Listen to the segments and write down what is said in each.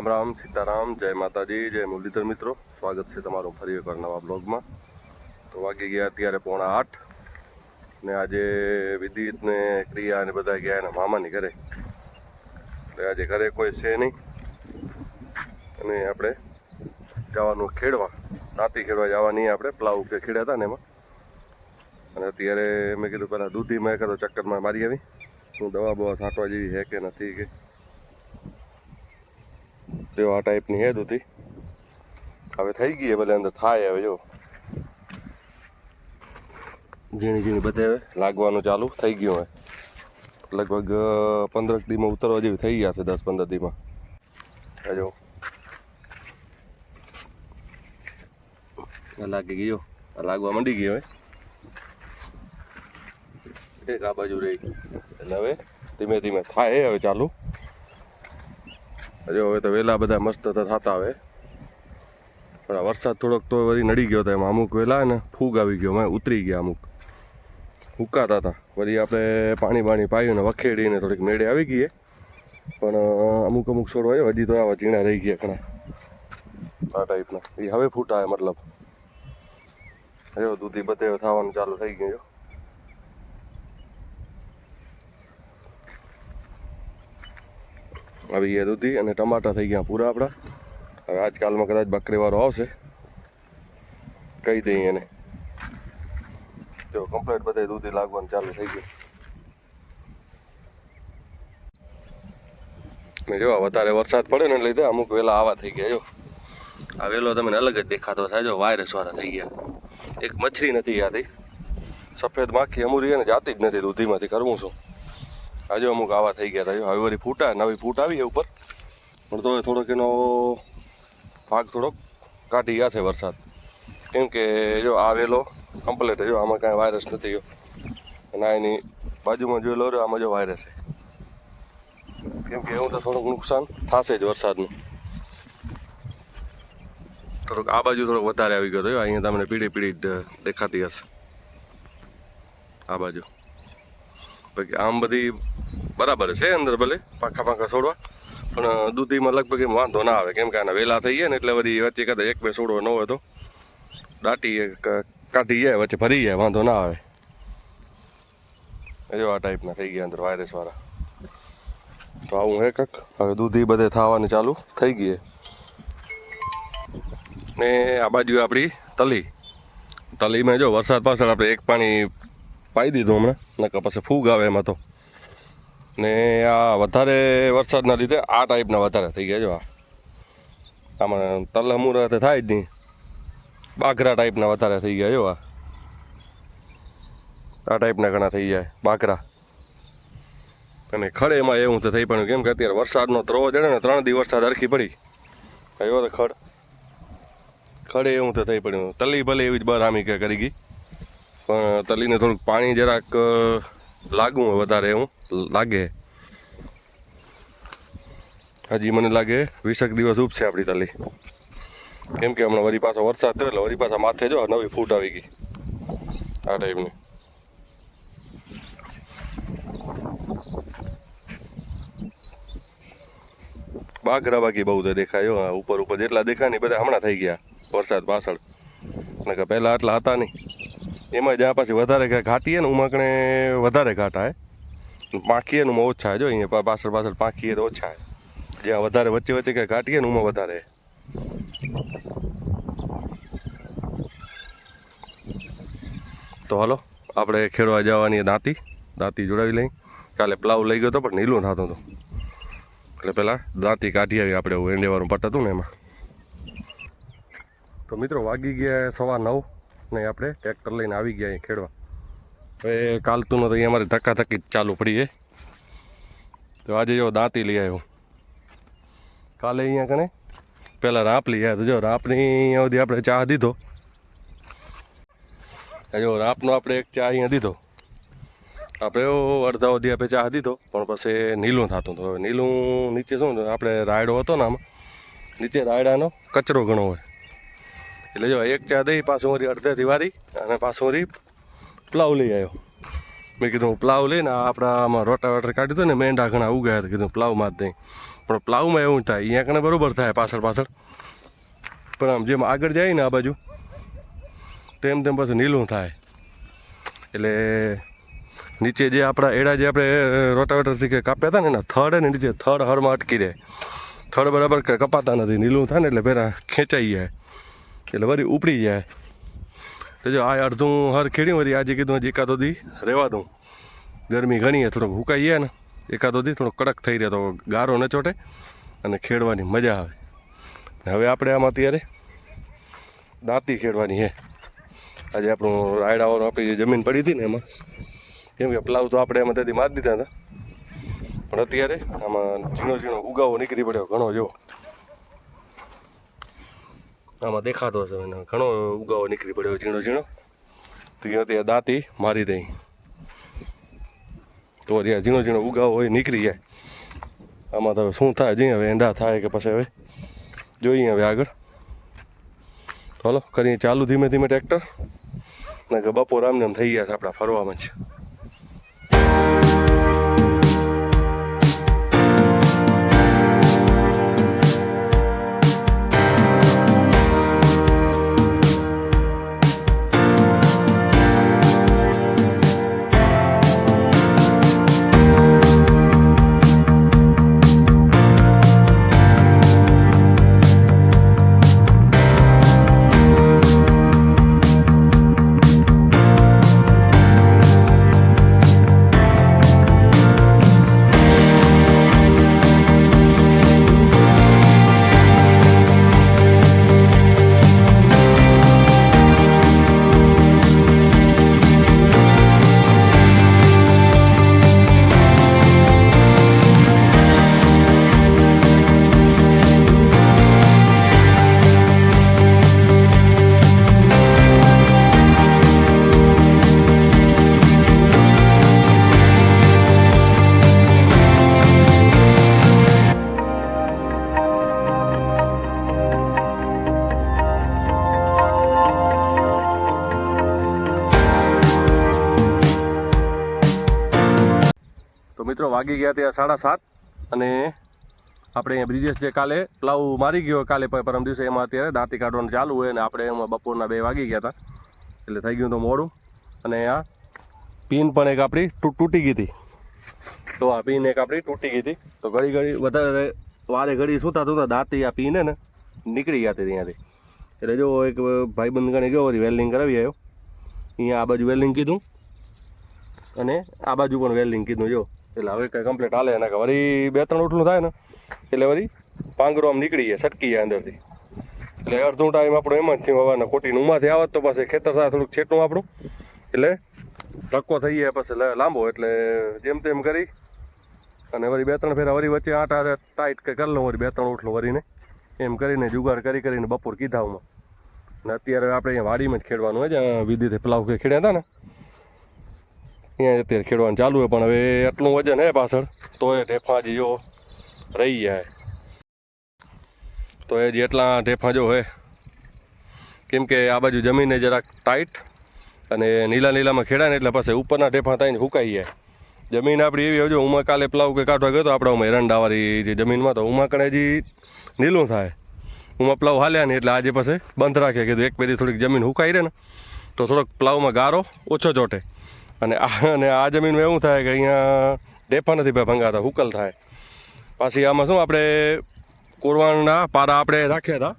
સીતારામ, જય માતાજી, જય મુરલીધર મિત્રો. સ્વાગત છે તમારું ફરી એકવાર નવા બ્લોગમાં. તો વાગી ગયા અત્યારે પોણા આઠ ને આજે વિદિત ને ક્રિયા ને બધા ગયા એના મામાની ઘરે. એટલે આજે ઘરે કોઈ છે નહીં. અને આપણે જવાનું ખેડવા. રાતી ખેડવા જવાની આપણે, પ્લાવ કે ખેડ્યા હતા ને એમાં. અને અત્યારે મેં કીધું પહેલાં દૂધી મેં એકાદો ચક્કરમાં મારી આવી. હું દવા બવા છાંટવા જેવી છે કે નથી કે? જો આ ટાઈપની હે દૂધી. હવે થઈ ગઈ ભલે અંદર થાય હવે જો. ઝીણી ઝીણી બધે હવે લાગવાનું ચાલુ થઈ ગયું હવે. લગભગ પંદર દીમાં ઉતરવા જેવી થઈ ગયા છે, દસ પંદર દીમાં. હજો લાગી ગયો લાગવા માંડી ગયો હવે. એક આ બાજુ રહી એટલે હવે ધીમે ધીમે થાય હવે ચાલુ. હજુ હવે તો વહેલા બધા મસ્ત થતા હવે. પણ આ વરસાદ થોડોક તો વળી નડી ગયો હતો એમાં અમુક વહેલા ને ફૂગ આવી ગયો મેં ઉતરી ગયા અમુક. હુકાતા હતા. વળી આપણે પાણી બાણી પાયું ને વખેડીને થોડીક મેળે આવી ગઈ પણ અમુક અમુક છોડ હોય હજી તો આવા ઝીણા રહી ગયા ઘણા. આ ટાઈપના એ હવે ફૂટા મતલબ. હજો દૂધી બધે થવાનું ચાલુ થઈ ગયું આવી ગયા દૂધી અને ટમાટા થઈ ગયા પૂરા આપણા. હવે આજકાલમાં કદાચ બકરીવાળો આવશે. કહી દઈએ એને. જો કમ્પ્લેટ બધે દૂધી લાગવાનું ચાલુ થઈ ગયું. જો વધારે વરસાદ પડે ને લીધે અમુક વેલા આવા થઈ ગયા, જો. આ વેલો તમને અલગ જ દેખાતો થાય, જો વાયરસ વાળા થઈ ગયા. એક મચ્છરી નથી યાદી સફેદ માખી અમુરી અને જાતી જ નથી દૂધીમાંથી, કરવું શું? આજે અમુક આવા થઈ ગયા હતા. હવે વળી ફૂટા, નવી ફૂટ આવી છે ઉપર. પણ તો થોડોક એનો ભાગ થોડોક કાઢી ગયા છે વરસાદ. કેમ કે જો આવેલો કમ્પ્લેટ જો આમાં કાંઈ વાયરસ નથી ગયો. અને એની બાજુમાં જોયેલો રહ્યો આમાં જો વાયરસ છે. કેમ કે એવું તો થોડુંક નુકસાન થશે જ વરસાદનું. થોડુંક આ બાજુ થોડોક વધારે આવી ગયો હતો અહીંયા તમને પીળી પીળી દેખાતી હશે. આ બાજુ. બાકી આમ બધી બરાબર છે અંદર ભલે, પાખા પાખા છોડવા. પણ દૂધીમાં લગભગ એમ વાંધો ના આવે, કેમ કે આના વહેલા થઈ ગયા ને એટલે બધી વચ્ચે કદાચ એક બે છોડવો ન હોય તો દાટી કાઢી જાય, વચ્ચે ફરી જાય, વાંધો ના આવે. એ આ ટાઈપના થઈ ગયા અંદર વાયરસ વાળા. તો આવું હે કંઈક? હવે દૂધી બધે થવાની ચાલુ થઈ ગઈ ને આ બાજુ આપણી તલી. તલીમાં જો વરસાદ પાછળ આપણે એક પાણી પાઈ દીધું હમણાં. નકા પછી ફૂગ આવે એમાં તો. ને આ વધારે વરસાદના લીધે આ ટાઈપના વધારે થઈ ગયા જો આમાં તલ તો થાય જ નહીં. બાકરા ટાઈપના વધારે થઈ ગયા જો આ. ટાઈપના ઘણા થઈ જાય બાકરા. અને ખડેમાં એવું તો થઈ પડ્યું કેમ કે અત્યારે વરસાદનો ત્રવો છે ને ત્રણ દિવસ વરસાદ હરખી પડી. આવ્યો તો ખડ. ખડે એવું તો થઈ પડ્યું. તલી ભલે એવી જ બરામી કે કરી ગઈ. પણ તલીને થોડુંક પાણી જરાક લાગવું વધારે એવું લાગે. હજી મને લાગે વીસેક દિવસ ઉપસે આપણી તલી. કેમ કે હમણાં વરી પાછો વરસાદ થયો એટલે વળી પાછા માથે જો નવી ફૂટ આવી ગઈ. આ ટાઈપની બાઘરા બાકી બહુ તો દેખાય ઉપર ઉપર જેટલા દેખાય ને બધા હમણાં થઈ ગયા વરસાદ પાછળ. નકર પહેલાં આટલા હતા નહીં. એમાં જ્યાં પાછી વધારે ઘાટીએ ને ઉમાકણે વધારે ઘાટા હે પાંખીએ ને ઉમાં ઓછા. જો અહીંયા પાછળ પાછળ પાંખીએ તો ઓછા હે. જ્યાં વધારે વચ્ચે વચ્ચે કે ઘાટીએ ને ઉમાં વધારે. તો હાલો, આપણે ખેડવા જવાની દાંતી. દાંતી જોડાવી લઈ. કાલે પ્લાવ લઈ ગયો હતો પણ નીલું થતું હતું. એટલે પહેલાં દાંતી કાઢી આવી આપણે એન્ડેવાનું પટ હતું ને એમાં. તો મિત્રો વાગી ગયા સવા નવ. ને આપણે ટ્રેક્ટર લઈને આવી ગયા અહીં ખેડવા. હવે કાલતું તો અહીંયા અમારે ધક્કાધક્કી જ ચાલુ પડી છે. તો આજે જો દાંતી લઈ આવ્યો. કાલે અહીંયા કને, પહેલાં રાપ લઈ આવ્યો જો રાપની અહીંયા સુધી આપણે ચા દીધો. જો રાપનો આપણે એક ચા અહીંયા દીધો. આપણે એવો અડધા સુધી આપણે ચા દીધો, પણ પછી નીલું થતું હતું. નીલું નીચે શું આપણે રાયડો હતો ને આમાં, નીચે રાયડાનો કચરો ઘણો હોય. એટલે જો એક ચા દઈ, પાછું વળી અડધેથી વારી અને પાછું વળી પ્લાવ લઈ આવ્યો મેં કીધું પ્લાવ લઈને આપણા આમાં રોટાવેટર કાઢ્યું હતું ને મેંડા ઘણા ઉગાયા કીધું પ્લાવમાં જ નહીં. પણ પ્લાવમાં એવું થાય, અહીંયા કણે બરોબર થાય પાછળ પાછળ. પણ આમ જેમ આગળ જાય ને આ બાજુ, તેમ તેમ પાછું નીલું થાય. એટલે નીચે જે આપણા, એડા જે આપણે રોટાવેટરથી કે કાપ્યા હતા ને, એના થડ ને નીચે થડ હરમાં અટકી રહે થડ બરાબર કપાતા નથી, નીલું થાય ને એટલે પહેલાં ખેંચાઈ જાય. એટલે વળી ઉપડી જાય. તો જો આ અડધું હર ખેડ્યું વળી આજે કીધું હજી એકાદો દી રહેવા દઉં. ગરમી ઘણી થોડોક હુકાઈ જાય ને, એકાદો દી થોડો કડક થઈ રહ્યો તો ગારો ન ચોટે અને ખેડવાની મજા આવે. હવે આપણે આમાં અત્યારે દાંતી ખેડવાની હે આજે આપણું રાયડાઓનું આપણી જમીન પડી હતી ને એમાં, કેમ કે પ્લાવ તો આપણે એમાં તેથી મારી દીધા હતા. પણ અત્યારે આમાં ઝીણો ઝીણો ઉગાવો નીકળી પડ્યો ઘણો જો આમાં દેખાતો હશે ઘણો ઉગાવો નીકળી પડ્યો ઝીણો ઝીણો. તો અહીંયા દાંતી મારી દઈ. તો ત્યાં ઝીણો ઝીણો ઉગાવો હોય નીકળી જાય. આમાં તો શું થાય? જઈએ હવે એંડા થાય કે પછી હવે? જોઈએ હવે આગળ. ચાલો કરીએ ચાલુ ધીમે ધીમે ટ્રેક્ટર. ને કે બપોર આમને એમ થઈ ગયા છે આપણા ફરવામાં જ. મિત્રો વાગી ગયા ત્યાં સાડા સાત અને આપણે બ્રિજેશ જે કાલે પ્લાવ મારી ગયો કાલે પરમ દિવસે, એમાં અત્યારે દાંતી કાઢવાનું ચાલુ હોય અને આપણે એમાં બપોરના બે વાગી ગયા હતા. એટલે થઈ ગયું તો મોડું. અને આ પિન પણ એક આપણી તૂટી ગઈ હતી. તો આ પિન એક આપણી તૂટી ગઈ હતી. તો ઘડી ઘડી વધારે વારે ઘડી સુતા સુતા દાંતી આ પીને ને નીકળી ગયા હતી ત્યાંથી. એટલે જો એક ભાઈબંધ ગણે ગયો હતી વેલ્ડિંગ કરાવી આવ્યો અહીંયા આ બાજુ વેલ્ડિંગ કીધું. અને આ બાજુ પણ વેલ્ડિંગ કીધું, જો. એટલે હવે કંઈ કમ્પ્લીટ હાલે એના વળી બે ત્રણ ઉઠલું થાય ને, એટલે વળી પાંગરો આમ નીકળી જાય સટકી અંદરથી. એટલે અડધો ટાઈમ આપણો એમ જ થયું હવાના ખોટી ઉમાથી આવત તો પાસે ખેતર સાથે થોડુંક છેટું આપણું. એટલે ધક્કો થઈ જાય પછી લાંબો, એટલે જેમ તેમ કરી. અને વળી બે ત્રણ ફેરા વળી વચ્ચે આટા ટાઈટ કે કરી લઉં વળી બે ત્રણ ઉઠલું વળીને. એમ કરીને જુગાડ કરી કરીને બપોર કીધામાં અને અત્યારે આપણે અહીંયા વાડીમાં જ ખેડવાનું હોય જ્યાં વિધિથી પલાવ ખેડ્યા હતા ને અહીંયા અત્યારે ખેડવાનું ચાલુ હોય પણ હવે એટલું વજન હે પાછળ, તો એ ઢેફા જો રહી જાય. તો એ જેટલા ઢેફા જો હે. કેમ કે આ બાજુ જમીને જરાક ટાઈટ અને નીલા નીલામાં ખેડાય ને એટલે પછી ઉપરના ઢેફા થઈને સુકાઈ જાય. જમીન આપણી એવી હજુ ઉમા કાલે પ્લાવ કે કાઢવા ગયો તો આપણે ઉમાં એરંડાવાળી જે જમીનમાં તો ઉમા કણે હજી નીલું થાય. ઉમા પ્લાવ હાલ્યા ને એટલે આજે પાસે બંધ રાખે. કીધું એક બે થોડીક જમીન હુકાઈ રહે ને, તો થોડોક પ્લાવમાં ગારો ઓછો ચોટે. અને અને આ જમીનમાં એવું થાય કે અહીંયા ઢેફા નથી ભાઈ ભંગાતા, હુકલ થાય. પાછી આમાં શું આપણે કોરવાના પારા આપણે રાખ્યા હતા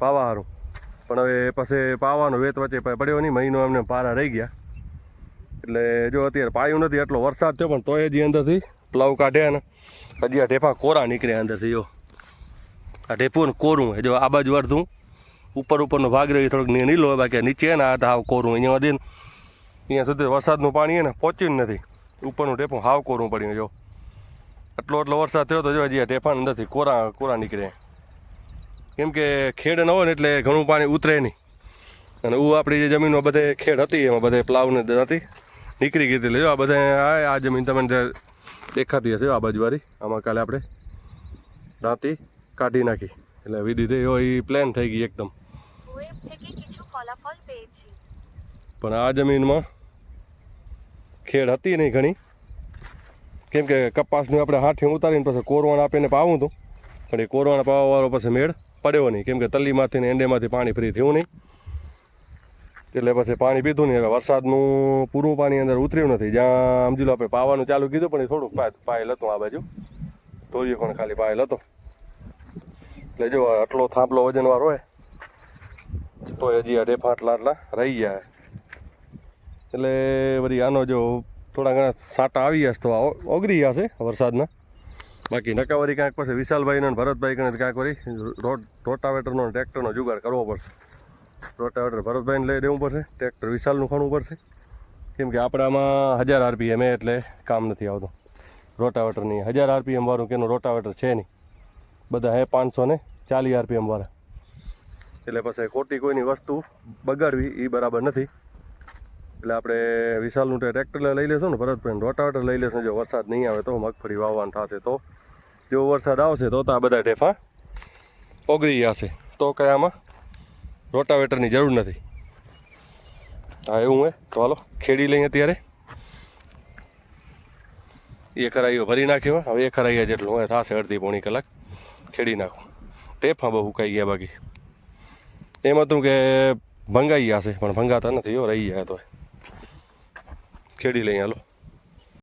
પાવા હારું પણ હવે પછી પાવાનો વેત વચ્ચે પડ્યો નહીં, મહિનો એમને પારા રહી ગયા. એટલે જો અત્યારે પાયું નથી એટલો વરસાદ થયો, પણ તોય હજી અંદરથી પ્લાવ કાઢ્યા ને હજી આ ઢેફા કોરા નીકળ્યા અંદરથી, જો. આ ઢેફું કોરું જો આ બાજુ અડધું. ઉપર ઉપરનો ભાગ રહ્યો, થોડોક નીલો બાકી નીચે ને આ હાવ કોરું અહીંયા સુધી ને ત્યાં સુધી વરસાદનું પાણી ને પહોંચ્યું નથી. ઉપરનું ટેપું હાવ કોરું પડ્યું જો. આટલો એટલો વરસાદ થયો તો જો હજી આ ટેફા અંદરથી કોરા કોરા નીકળે. કેમ કે ખેડ ન હોય ને એટલે ઘણું પાણી ઉતરે નહીં. અને ઉ આપણી જે જમીનમાં બધે ખેડ હતી એમાં બધે પ્લાવને હતી. નીકળી ગઈ હતી. લેજો આ બધે આ જમીન તમને દેખાતી હશે આ બાજુવાળી. આમાં કાલે આપણે રાતી કાઢી નાખી. એટલે વિધિ થઈ એ પ્લેન થઈ ગઈ એકદમ. પણ આ જમીનમાં ખેડ હતી નહીં ઘણી. કેમ કે કપાસનું આપણે હાથે ઉતારીને પછી કોરવાણ આપીને પાવું હતું. પણ એ કોરવાણ પાવાવાળો પછી મેળ પડ્યો નહીં. કેમ કે તલ્લીમાંથી ને એંડેમાંથી પાણી ફ્રી થયું નહીં. એટલે પછી પાણી પીધું નહીં. હવે વરસાદનું પૂરું પાણી અંદર ઉતર્યું નથી. જ્યાં સમજી લો આપણે પાવાનું ચાલુ કીધું, પણ એ થોડુંક પાયેલ હતું આ બાજુ. ધોરીએ પણ ખાલી પાયેલ હતો. એટલે જો આટલો થાંભલો વજનવાળો હોય, તો હજી આ ડેફા આટલા આટલા રહી ગયા. એટલે વળી આનો જો થોડા ઘણા સાટા આવી જશે તો આ ઓ- ઓગળી જશે વરસાદના. બાકી નકાવરી કાંઈક પછી વિશાલભાઈને અને ભરતભાઈ કણે કાંઈક વળી રોટ રોટાવેટરનો ટ્રેક્ટરનો જુગાડ કરવો પડશે. રોટાવેટર ભરતભાઈને લઈ દેવું પડશે, ટ્રેક્ટર વિશાલનું ખણવું પડશે. કેમ કે આપણે આમાં હજાર આરપીએમ એટલે કામ નથી આવતું. રોટાવેટરની હજાર આરપીએમ વાળું કે એનું રોટાવેટર છે નહીં. બધા હે પાંચસો ને ચાલીસ આરપીએમ વાળા. એટલે પછી ખોટી કોઈની વસ્તુ બગાડવી એ બરાબર નથી. એટલે આપણે વિશાલનું ટ્રેક્ટર લઈ લેશું ને ભરતભાઈ રોટાવેટર લઈ લેશું. જો વરસાદ નહીં આવે તો મગફળી વાવવાનું થશે તો. જો વરસાદ આવશે તો આ બધા ઢેફા ઓગળી જશે તો કંઈ આમાં રોટાવેટરની જરૂર નથી. હા, એવું હે? તો હાલો, ખેડી લઈએ અત્યારે. એ કરાઈઓ ભરી નાખ્યો હવે એ કરાઈએ જેટલું હોય થશે અડધી પોણી કલાક ખેડી નાખું. ટેફા બહુ કાઈ ગયા બાકી. એમ હતું કે ભંગાઈ જશે પણ ભંગાતા નથી હો, રહી ગયા તો ખેડી લઈએ હાલો